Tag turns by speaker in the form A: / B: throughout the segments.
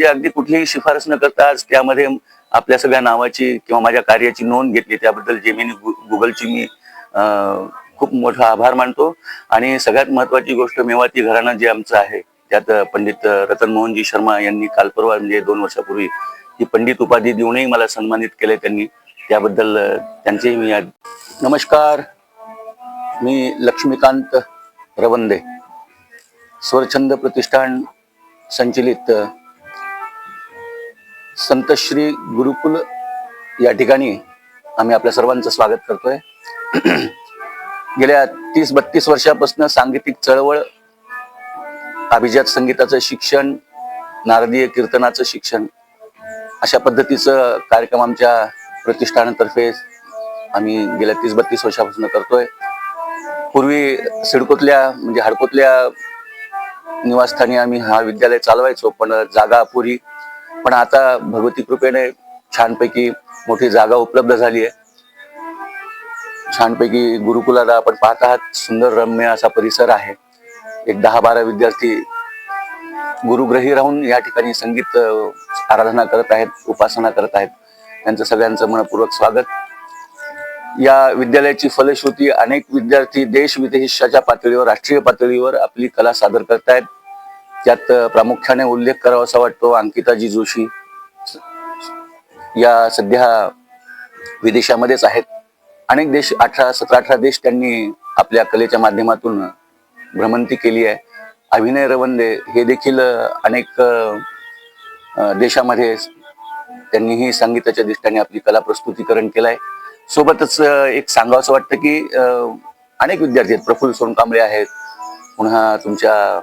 A: म्हणजे अगदी कुठलीही शिफारस न करता आज त्यामध्ये आपल्या सगळ्या नावाची किंवा माझ्या कार्याची नोंद घेतली. त्याबद्दल जेमिनी गुगलची मी अं, खूप मोठा आभार मानतो. आणि सगळ्यात महत्वाची गोष्ट मेवाती घराणं जे आमचं आहे त्यात पंडित रतन मोहनजी शर्मा यांनी काल परवा म्हणजे दोन वर्षापूर्वी ही पंडित उपाधी देऊनही मला सन्मानित केले त्यांनी. त्याबद्दल त्यांचेही मी नमस्कार. मी लक्ष्मीकांत रवंदे स्वरछंद प्रतिष्ठान संचलित संतश्री गुरुकुल या ठिकाणी आम्ही आपल्या सर्वांचं स्वागत करतोय. गेल्या तीस बत्तीस वर्षापासून सांगीतिक चळवळ अभिजात संगीताचं शिक्षण नारदीय कीर्तनाचं शिक्षण अशा पद्धतीचं कार्यक्रम आमच्या प्रतिष्ठानातर्फे आम्ही गेल्या तीस बत्तीस वर्षापासून करतोय. पूर्वी सिडकोतल्या म्हणजे हडकोतल्या निवासस्थानी आम्ही हा विद्यालय चालवायचो पण जागा पुरी पण आता भगवती कृपेने छानपैकी मोठी जागा उपलब्ध झाली आहे. छानपैकी गुरुकुलाला आपण पाहत आहात. सुंदर रम्य असा परिसर आहे. एक दहा बारा विद्यार्थी गुरुग्रही राहून या ठिकाणी संगीत आराधना करत आहेत उपासना करत आहेत. त्यांचं सगळ्यांचं मनपूर्वक स्वागत. या विद्यालयाची फलश्रुती अनेक विद्यार्थी देश विदेशाच्या पातळीवर राष्ट्रीय पातळीवर आपली कला सादर करतायत. त्यात प्रामुख्याने उल्लेख करावा असा वाटतो अंकिताजी जोशी. या सध्या विदेशामध्येच आहेत. अनेक देश अठरा सतरा अठरा देश त्यांनी आपल्या कलेच्या माध्यमातून भ्रमंती केली आहे. अभिनय रवंदे हे देखील अनेक देशामध्ये त्यांनीही संगीताच्या दृष्टीने आपली कला प्रस्तुतीकरण केलं आहे सोबतच एक सांगावं असं वाटतं की अनेक विद्यार्थी आहेत. प्रफुल्ल सोनकांबळे आहेत. पुन्हा तुमच्या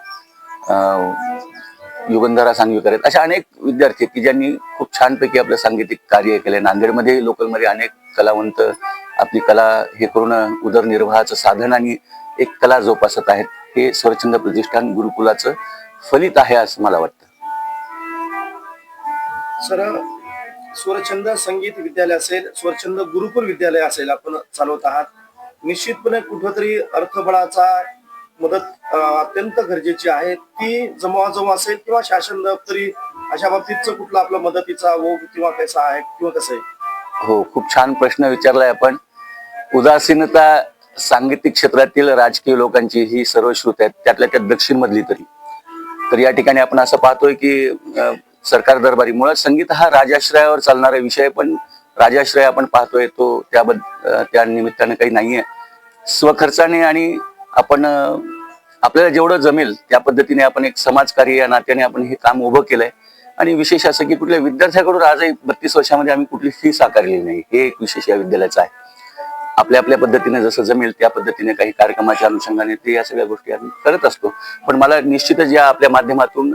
A: युगंधरा सांगवीकर आहेत अशा अनेक विद्यार्थी आहेत की ज्यांनी खूप छानपैकी आपलं सांगीतिक कार्य केलंय. नांदेडमध्ये लोकलमध्ये अनेक कलावंत आपली कला हे करून उदरनिर्वाहाचं साधन आणि एक कला जोपासत आहेत. हे स्वरचंद प्रतिष्ठान गुरुकुलाचं फलित आहे असं मला वाटतं.
B: सर स्वरछंद संगीत विद्यालय असेल स्वरछंद गुरुकुल विद्यालय असेल आपण चालवत आहात. निश्चितपणे कुठंतरी अर्थबळाचा मदत अत्यंत गरजेची आहे. ती जमवाजमा असेल किंवा शासन दप्तरी अशा बाबतीतच कुठला आपला मदतीचा ओघ किंवा कसा आहे किंवा कसं आहे?
A: हो खूप छान प्रश्न विचारलाय आपण. उदासीनता सांगीतिक क्षेत्रातील राजकीय लोकांची ही सर्वश्रुत आहेत. त्यातल्या त्यात दक्षिण मधली तरी. तर या ठिकाणी आपण असं पाहतोय की सरकार दरबारी मुळात संगीत हा राजाश्रयावर चालणारा विषय पण राजाश्रय आपण पाहतोय तो त्याबद्दल त्या निमित्तानं काही नाहीये. स्वखर्चाने आणि आपण आपल्याला जेवढं जमेल त्या पद्धतीने आपण एक समाजकार्य या नात्याने आपण हे काम उभं केलंय. आणि विशेष असं की कुठल्या विद्यार्थ्याकडून आजही बत्तीस वर्षामध्ये आम्ही कुठली फी साकारली नाही. हे एक विशेष या विद्यालयाचं आहे. आपल्या आपल्या पद्धतीने जसं जमेल त्या पद्धतीने काही कार्यक्रमाच्या अनुषंगाने ते या सगळ्या गोष्टी आम्ही करत असतो. पण मला निश्चितच या आपल्या माध्यमातून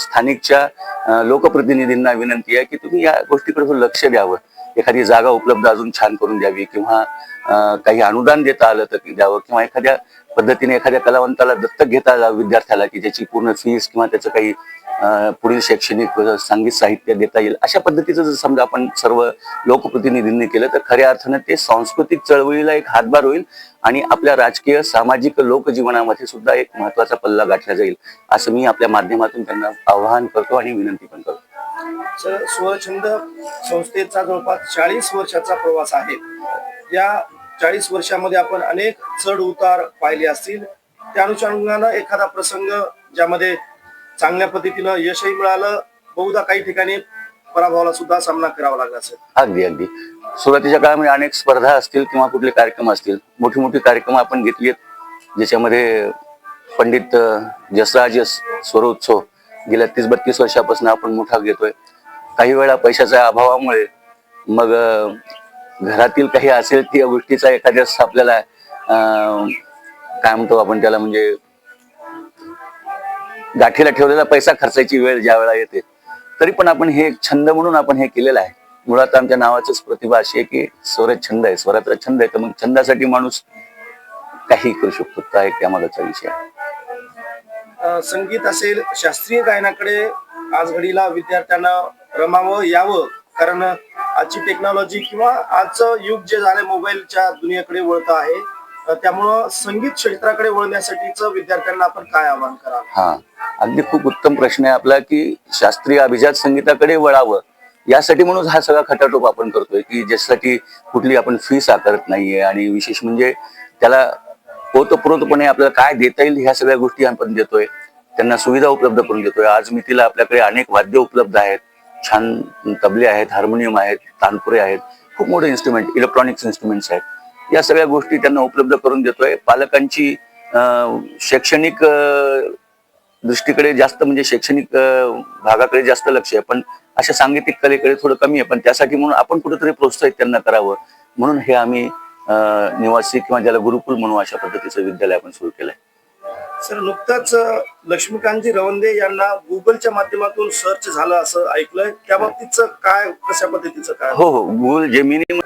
A: स्थानिकच्या लोकप्रतिनिधींना विनंती आहे की तुम्ही या गोष्टीकडे लक्ष द्यावं. एखादी जागा उपलब्ध अजून छान करून द्यावी किंवा काही अनुदान देता आलं तर द्यावं किंवा एखाद्या पद्धतीने एखाद्या कलावंताला दत्तक घेता आलं विद्यार्थ्याला की ज्याची पूर्ण फीस किंवा त्याचं काही पुढील शैक्षणिक संगीत साहित्य देता येईल अशा पद्धतीचं जर समजा आपण सर्व लोकप्रतिनिधींनी केलं तर खऱ्या अर्थानं ते सांस्कृतिक चळवळीला एक हातभार होईल आणि आपल्या राजकीय सामाजिक लोकजीवनामध्ये सुद्धा एक महत्त्वाचा पल्ला गाठला जाईल असं मी आपल्या माध्यमातून त्यांना आवाहन करतो आणि विनंती पण करतो.
B: सर संस्थेचा जवळपास चाळीस वर्षाचा प्रवास आहे. या चाळीस वर्षामध्ये आपण अनेक चढ उतार पाहिले असतील. त्या अनुषंगानं एखादा प्रसंग ज्यामध्ये चांगल्या पद्धतीनं यशही मिळालं बहुधा काही ठिकाणी पराभवाला सुद्धा सामना करावा लागला असेल.
A: अगदी अगदी. सुरुवातीच्या काळामध्ये अनेक स्पर्धा असतील किंवा कुठले कार्यक्रम असतील मोठी मोठी कार्यक्रम आपण घेतली आहेत ज्याच्यामध्ये पंडित जसराज स्वरोत्सव गेल्या तीस बत्तीस वर्षापासून आपण मोठा घेतोय. काही वेळा पैशाच्या अभावामुळे मग घरातील काही असेल त्या गोष्टीचा एखाद्या आपल्याला अं, काय म्हणतो आपण त्याला म्हणजे गाठीला ठेवलेला पैसा खर्चायची वेळ ज्या वेळा येते तरी पण आपण हे एक छंद म्हणून आपण हे केलेलं आहे. मुळात आमच्या नावाचंच प्रतिभा अशी आहे की स्वर छंद आहे. स्वराचा छंद आहे तर मग छंदासाठी माणूस काही करू शकतो. हा एक आम्हाला विषय? आहे
B: संगीत असेल शास्त्रीय गायनाकडे आज घडीला विद्यार्थ्यांना रमावं यावं. कारण आजची टेक्नॉलॉजी किंवा आजचं युग जे झालंय मोबाईलच्या दुनियेकडे वळत आहे त्यामुळं संगीत क्षेत्राकडे वळण्यासाठीच विद्यार्थ्यांना आपण काय आवाहन कराल?
A: हा. अगदी खूप उत्तम प्रश्न आहे आपला की शास्त्रीय अभिजात संगीताकडे वळावं. यासाठी म्हणून हा सगळा खटाटोप आपण करतोय की ज्यासाठी कुठली आपण फीस आकारत नाहीये आणि विशेष म्हणजे त्याला ओतप्रोतपणे आपल्याला काय देता येईल ह्या सगळ्या गोष्टी आपण देतोय. त्यांना सुविधा उपलब्ध करून देतोय. आज मी तिला आपल्याकडे अनेक वाद्य उपलब्ध आहेत. छान तबले आहेत हार्मोनियम आहेत तानपुरे आहेत. खूप मोठे इन्स्ट्रुमेंट इलेक्ट्रॉनिक्स इन्स्ट्रुमेंट्स आहेत. या सगळ्या गोष्टी त्यांना उपलब्ध करून देतोय. पालकांची शैक्षणिक दृष्टीकडे जास्त म्हणजे शैक्षणिक भागाकडे जास्त लक्ष आहे. पण अशा सांगीतिक कलेकडे थोडं कमी आहे. पण त्यासाठी म्हणून आपण कुठेतरी प्रोत्साहित त्यांना करावं. म्हणून हे आम्ही निवासी किंवा ज्याला गुरुकुल म्हणू अशा पद्धतीचं विद्यालय आपण सुरू केलंय.
B: सर नुकताच लक्ष्मीकांतजी रवंदे यांना गुगलच्या माध्यमातून सर्च झालं असं ऐकलंय. त्या बाबतीचं काय कशा पद्धतीचं काय?
A: हो हो. गुगल जेमिनी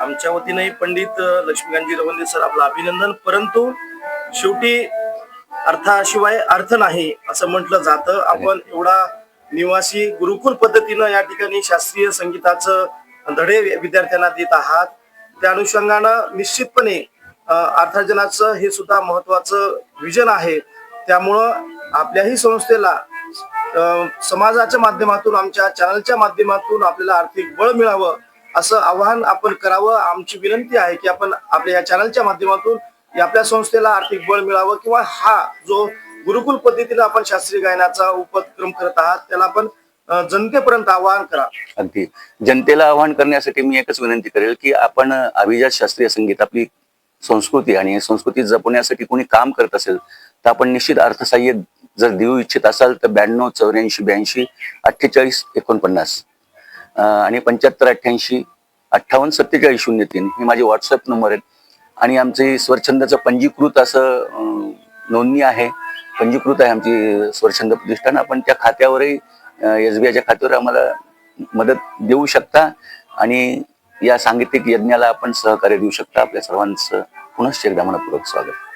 B: आमच्या वतीने पंडित लक्ष्मीकांतजी रवंदे सर आपलं अभिनंदन. परंतु शेवटी अर्थाशिवाय अर्थ नाही असं म्हटलं जातं. आपण एवढा निवासी गुरुकुल पद्धतीनं या ठिकाणी शास्त्रीय संगीताचं धडे विद्यार्थ्यांना देत आहात. त्या अनुषंगानं निश्चितपणे अर्थार्जनाचं हे सुद्धा महत्वाचं विजन आहे. त्यामुळं आपल्याही संस्थेला समाजाच्या माध्यमातून आमच्या चॅनलच्या माध्यमातून आपल्याला आर्थिक बळ मिळावं असं आवाहन आपण करावं. आमची विनंती आहे की आपण आपल्या या चॅनलच्या माध्यमातून आपल्या संस्थेला आर्थिक बळ मिळावं किंवा हा जो गुरुकुल पद्धतीला आपण शास्त्रीय गायनाचा उपक्रम करत आहात त्याला आपण जनतेपर्यंत आवाहन करा.
A: अगदी. जनतेला आवाहन करण्यासाठी मी एकच विनंती करेल की आपण अभिजात शास्त्रीय संगीत आपली संस्कृती आणि संस्कृती जपण्यासाठी कोणी काम करत असेल तर आपण निश्चित अर्थसाह्य जर देऊ इच्छित असाल तर ब्याण्णव चौऱ्याऐंशी ब्याऐंशी अठ्ठेचाळीस एकोणपन्नास आणि पंच्याहत्तर अठ्ठ्याऐंशी अठ्ठावन्न सत्तेचाळीस शून्य तीन हे माझे व्हॉट्सअप नंबर आहेत. आणि आमचे स्वरछंदाचं पंजीकृत असं नोंदणी आहे. पंजीकृत आहे आमची स्वरछंद प्रतिष्ठान. आपण त्या खात्यावरही एस बी आयच्या खात्यावर आम्हाला मदत देऊ शकता आणि या सांगीतिक यज्ञाला आपण सहकार्य देऊ शकता. आपल्या सर्वांचं पुनश्च एकदा मनपूर्वक स्वागत.